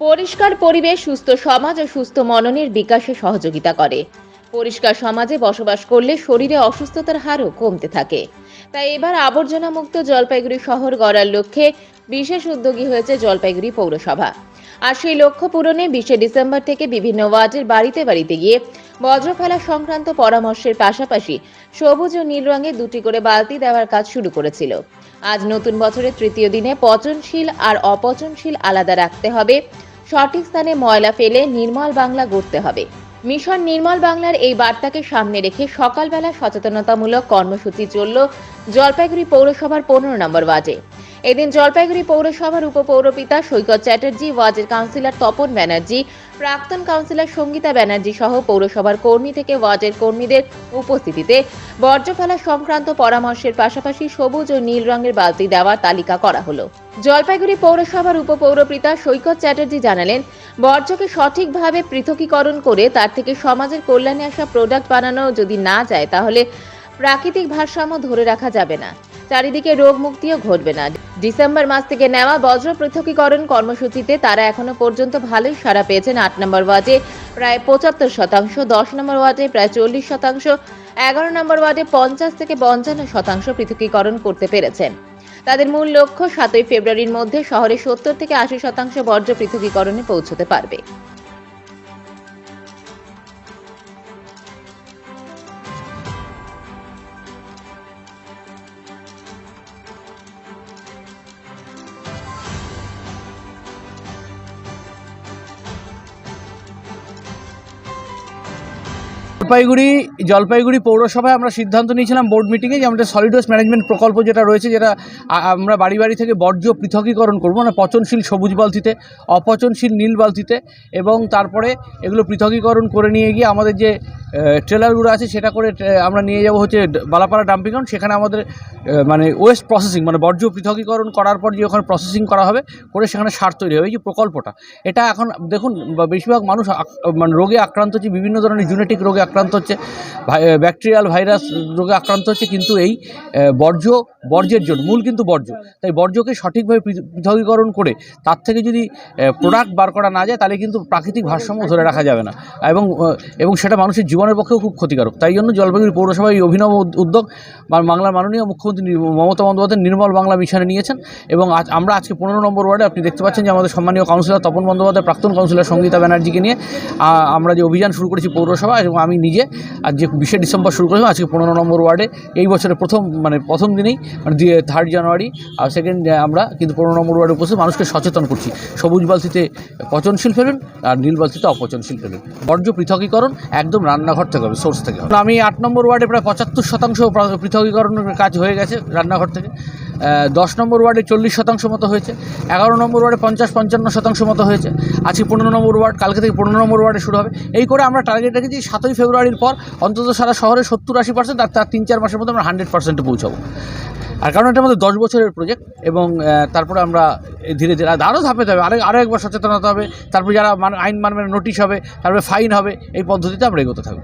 পরিষ্কার পরিবেশ, সুস্থ সমাজ ও সুস্থ মননের বিকাশে সহযোগিতা করে। পরিষ্কার সমাজে বসবাস করলে শরীরে অসুস্থতার হারও কমতে থাকে। তাই এবার আবর্জনা মুক্ত জলপাইগুড়ি শহর গড়ার লক্ষ্যে বিশেষ উদ্যোগী হয়েছে জলপাইগুড়ি পৌরসভা। আর সেই লক্ষ্য পূরণে বিশে ডিসেম্বর থেকে বিভিন্ন ওয়ার্ডের বাড়িতে বাড়িতে গিয়ে বজ্র ফেলা সংক্রান্ত পরামর্শের পাশাপাশি সবুজ ও নীল রঙের দুটি করে বালতি দেওয়ার কাজ শুরু করেছিল। আজ নতুন বছরের তৃতীয় দিনে পচনশীল আর অপচনশীল আলাদা রাখতে হবে। সঠিক স্থানে ময়লা ফেলে নির্মল বাংলা গড়তে হবে। মিশন নির্মল বাংলার এই বার্তাকে সামনে রেখে সকালবেলা সচেতনতামূলক কর্মসূচি চলল জলপাইগুড়ি পৌরসভার পনেরো নম্বর ওয়ার্ডে। এদিন জলপাইগুড়ি পৌরসভার উপপৌরপিতা সৈকত চ্যাটার্জি, ওয়ার্ডের কাউন্সিলর তপন ব্যানার্জি, প্রাক্তন কাউন্সিলর সঙ্গীতা ব্যানার্জি সহ পৌরসভার কর্মী থেকে ওয়ার্ডের কর্মীদের উপস্থিতিতে বর্জ্য ফেলা সংক্রান্ত পরামর্শের পাশাপাশি সবুজ ও নীল রঙের বালতি দেওয়ার তালিকা করা হলো। জলপাইগুড়ি পৌরসভার উপপৌরপিতা সৈকত চ্যাটার্জি জানালেন বর্জ্যকে সঠিকভাবে পৃথকীকরণ করে তার থেকে সমাজের কল্যাণে আসা প্রোডাক্ট বানানো যদি না যায়, তাহলে প্রাকৃতিক ভারসাম্য ধরে রাখা যাবে না। চারিদিকে রোগ মুক্তিও ঘটবে না। ডিসেম্বর মাস থেকে নেওয়া বজ্র পৃথকীকরণ কর্মসূচিতে তারা এখনও পর্যন্ত ভালোই সাড়া পেয়েছেন আট নম্বর ওয়ার্ডে, প্রায় পঁচাত্তর শতাংশ, দশ নম্বর ওয়ার্ডে প্রায় চল্লিশ শতাংশ, এগারো নম্বর ওয়ার্ডে পঞ্চাশ থেকে পঞ্চান্ন শতাংশ পৃথকীকরণ করতে পেরেছেন। তাদের মূল লক্ষ্য সাতই ফেব্রুয়ারির মধ্যে শহরে সত্তর থেকে আশি শতাংশ বর্জ্য পৃথকীকরণে পৌঁছতে পারবে। জলপাইগুড়ি জলপাইগুড়ি পৌরসভায় আমরা সিদ্ধান্ত নিয়েছিলাম বোর্ড মিটিংয়ে যে আমাদের সলিড ওয়েস্ট ম্যানেজমেন্ট প্রকল্প যেটা রয়েছে, যেটা আমরা বাড়ি বাড়ি থেকে বর্জ্য পৃথকীকরণ করব মানে পচনশীল সবুজ বালতিতে, অপচনশীল নীল বালতিতে, এবং তারপরে এগুলো পৃথকীকরণ করে নিয়ে গিয়ে আমাদের যে ট্রেলারগুলো আছে সেটা করে আমরা নিয়ে যাব হচ্ছে বালাপাড়া ডাম্পিং গ্রাউন্ড সেখানে আমাদের মানে ওয়েস্ট প্রসেসিং মানে বর্জ্য পৃথকীকরণ করার পর যে ওখানে প্রসেসিং করা হবে, করে সেখানে সার তৈরি হবে, এই যে প্রকল্পটা। এটা এখন দেখুন বেশিরভাগ মানুষ মানে রোগে আক্রান্ত হচ্ছে, বিভিন্ন ধরনের জেনেটিক রোগে আক্রান্ত হচ্ছে ব্যাকটেরিয়াল ভাইরাস রোগে আক্রান্ত হচ্ছে কিন্তু এই বর্জ্য বর্জ্যের জন্য মূল কিন্তু বর্জ্য। তাই বর্জ্যকে সঠিকভাবে পৃথ- পৃথকীকরণ করে তার থেকে যদি প্রোডাক্ট বার করা না যায়, তাহলে কিন্তু প্রাকৃতিক ভারসাম্য ধরে রাখা যাবে না। এবং এবং সেটা মানুষের জীবনের পক্ষেও খুব ক্ষতিকারক। তাই জন্য জলপাইগুড়ি পৌরসভা এই অভিনব উদ্যোগ বাংলার মাননীয় মুখ্যমন্ত্রী মমতা বন্দ্যোপাধ্যায় নির্মল বাংলা মিশনে নিয়েছেন। এবং আজ, আমরা আজকে পনেরো নম্বর ওয়ার্ডে আপনি দেখতে পাচ্ছেন যে আমাদের সম্মানীয় কাউন্সিলর তপন বন্দ্যোপাধ্যায়, প্রাক্তন কাউন্সিলর সঙ্গীতা ব্যানার্জিকে নিয়ে আমরা যে অভিযান শুরু করেছি পৌরসভা, এবং আমি নিজে আজ যে বিশে ডিসেম্বর শুরু করেছিলাম, আজকে পনেরো নম্বর ওয়ার্ডে এই বছরের প্রথম মানে প্রথম দিনেই মানে থার্ড জানুয়ারি আর সেকেন্ড আমরা কিন্তু পনেরো নম্বর ওয়ার্ডে উপস্থিত, মানুষকে সচেতন করছি। সবুজ বালতিতে পচনশীল ফেলুন, আর নীল বালতিতে অপচনশীল ফেলুন। বর্জ্য পৃথকীকরণ একদম রান্নাঘর থেকে হবে সোর্স থেকে। আমি আট নম্বর ওয়ার্ডে প্রায় পঁচাত্তর শতাংশ পৃথকীকরণের কাজ হয়ে গেছে রান্নাঘর থেকে। দশ নম্বর ওয়ার্ডে চল্লিশ শতাংশ মতো হয়েছে, এগারো নম্বর ওয়ার্ডে পঞ্চাশ পঞ্চান্ন শতাংশ মতো হয়েছে, আজকে পনেরো নম্বর ওয়ার্ড, কালকে থেকে পনেরো নম্বর ওয়ার্ডে শুরু হবে। এই করে আমরা টার্গেট রেখেছি সাতই ফেব্রুয়ারির পর, অন্তত সারা শহরে সত্তর আশি পার্সেন্ট আর তার তিন চার মাসের মধ্যে আমরা হান্ড্রেড পার্সেন্টে পৌঁছাবো। আর কারণ এটা আমাদের দশ বছরের প্রজেক্ট এবং তারপরে আমরা ধীরে ধীরে আর আরও ধাপে ধাপে আরও আরও একবার সচেতনতা হবে, তারপরে যারা আইন মানবে নোটিশ হবে, তারপরে ফাইন হবে, এই পদ্ধতিতে আমরা এগোতে থাকব।